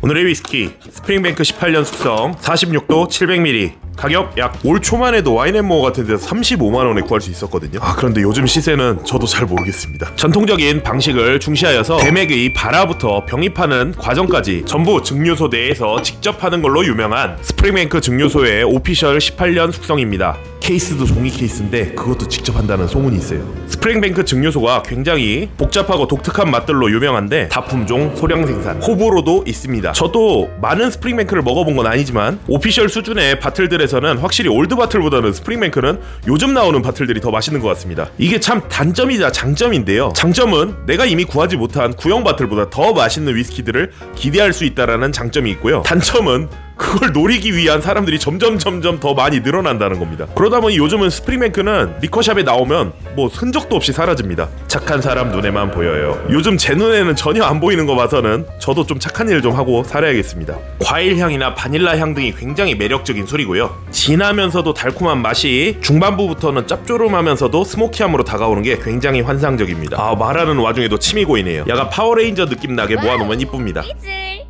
오늘의 위스키 스프링뱅크 18년 숙성 46도 700ml 가격 약 올 초만 해도 와인앤모어 같은 데서 35만 원에 구할 수 있었거든요. 아 그런데 요즘 시세는 저도 잘 모르겠습니다. 전통적인 방식을 중시하여서 대맥의 발화부터 병입하는 과정까지 전부 증류소 내에서 직접 하는 걸로 유명한 스프링뱅크 증류소의 오피셜 18년 숙성입니다. 케이스도 종이 케이스인데 그것도 직접 한다는 소문이 있어요. 스프링뱅크 증류소가 굉장히 복잡하고 독특한 맛들로 유명한데 다품종 소량 생산 호불호도 있습니다. 저도 많은 스프링뱅크를 먹어본 건 아니지만 오피셜 수준의 바틀들에서는 확실히 올드 바틀보다는 스프링뱅크는 요즘 나오는 바틀들이 더 맛있는 것 같습니다. 이게 참 단점이자 장점인데요. 장점은 내가 이미 구하지 못한 구형 바틀보다 더 맛있는 위스키들을 기대할 수 있다라는 장점이 있고요. 단점은 그걸 노리기 위한 사람들이 점점 점점 더 많이 늘어난다는 겁니다. 그러다 보니 요즘은 스프링뱅크는 리커샵에 나오면 뭐 흔적도 없이 사라집니다. 착한 사람 눈에만 보여요. 요즘 제 눈에는 전혀 안 보이는 거 봐서는 저도 좀 착한 일 좀 하고 살아야겠습니다. 과일 향이나 바닐라 향 등이 굉장히 매력적인 술이고요. 진하면서도 달콤한 맛이 중반부부터는 짭조름하면서도 스모키함으로 다가오는 게 굉장히 환상적입니다. 아 말하는 와중에도 침이 고이네요. 약간 파워레인저 느낌 나게 모아놓으면 이쁩니다. 이즈